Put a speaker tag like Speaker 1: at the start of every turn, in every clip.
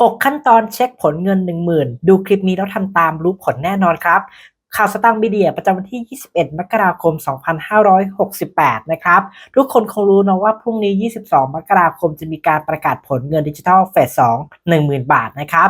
Speaker 1: 6 ขั้นตอนเช็คผลเงิน 10,000 ดูคลิปนี้แล้วทำตามรู้ผลแน่นอนครับ ข่าวสตางค์มีเดียประจำวันที่ 21 มกราคม 2568 นะครับ ทุกคนคงรู้นะว่าพรุ่งนี้ 22 มกราคมจะมีการประกาศผลเงินดิจิทัลเฟส 2 10,000 บาทนะครับ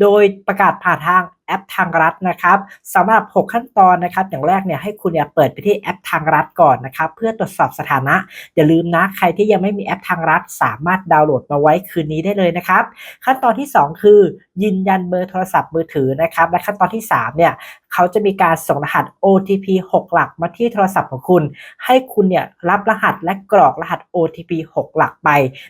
Speaker 1: โดยประกาศผ่านทาง แอปทางรัฐนะครับสำหรับ 6 ขั้นตอนนะครับ อย่างแรกเนี่ยให้คุณเนี่ยเปิดไปที่แอปทางรัฐก่อนนะครับ เพื่อตรวจสอบสถานะ อย่าลืมนะใครที่ยังไม่มีแอปทางรัฐ สามารถดาวน์โหลดมาไว้คืนนี้ได้เลยนะครับ ขั้นตอนที่ 2 คือ ยืนยันเบอร์โทรศัพท์มือถือนะครับ และขั้นตอนที่ 3 เนี่ยเขาจะมีการส่งรหัส OTP 6 หลักมาที่โทรศัพท์ของคุณ ให้คุณเนี่ยรับรหัสและกรอกรหัส OTP 6 หลักไป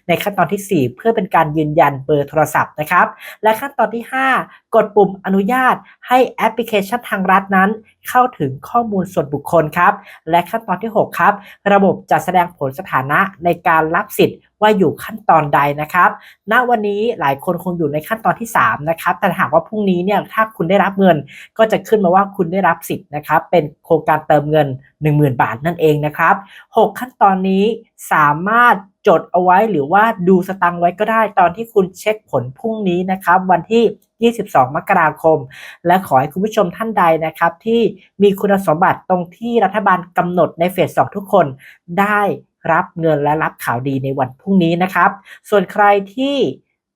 Speaker 1: ในขั้นตอนทีสี่4 เพื่อเป็นการยืนยันเบอร์โทรศัพท์นะครับ และขั้นตอนที่ 5 กดปุ่มอนุญาตให้แอปพลิเคชันทางรัฐนั้น เข้าถึงข้อมูลส่วนบุคคลครับ และขั้นตอนที่ 6 ครับ ระบบจะแสดงผลสถานะในการรับสิทธิ์ว่าอยู่ขั้นตอนใดนะครับ ณ วันนี้หลายคนคงอยู่ในขั้นตอนที่ 3 นะครับ แต่หากว่าพรุ่งนี้เนี่ยถ้าคุณได้รับเงิน ก็จะขึ้นมาว่าคุณได้รับสิทธิ์นะครับ เป็นโครงการเติมเงิน 10,000 บาทนั่นเองนะครับ 6 ขั้นตอนนี้สามารถจดเอาไว้หรือว่าดูสตังไว้ก็ได้ตอนที่คุณเช็คผลพรุ่งนี้นะครับ วันที่ 22 มกราคม และขอให้คุณผู้ชมท่านใดนะครับที่มีคุณสมบัติตรงที่รัฐบาลกำหนดในเฟส 2 ทุกคนได้รับเงินและรับข่าวดีในวันพรุ่งนี้นะครับ ส่วนใครที่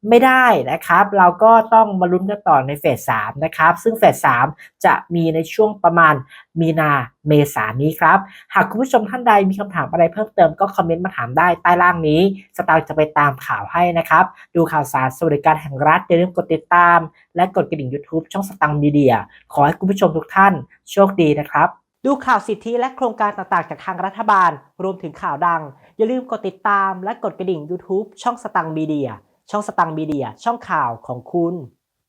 Speaker 1: ไม่ได้นะครับ เราก็ต้องมาลุ้นกันต่อในเฟส3นะครับ ซึ่งเฟส3จะมีในช่วงประมาณมีนาเมษายนนี้ครับ หากคุณผู้ชมท่านใดมีคำถามอะไรเพิ่มเติมก็คอมเมนต์มาถามได้ใต้ล่างนี้ สตางค์จะไปตามข่าวให้นะครับ ดูข่าวสารสวัสดิการแห่งรัฐอย่าลืมกดติดตาม และกดกระดิ่ง YouTube ช่องสตังค์มีเดีย ขอให้คุณผู้ชมทุกท่านโชคดีนะครับ ดูข่าวสิทธิและโครงการต่างๆ จากทางรัฐบาล รวมถึงข่าวดัง อย่าลืมกดติดตามและกดกระดิ่ง YouTube ช่องสตังค์มีเดีย ช่องสตังบีเดียช่องข่าวของคุณ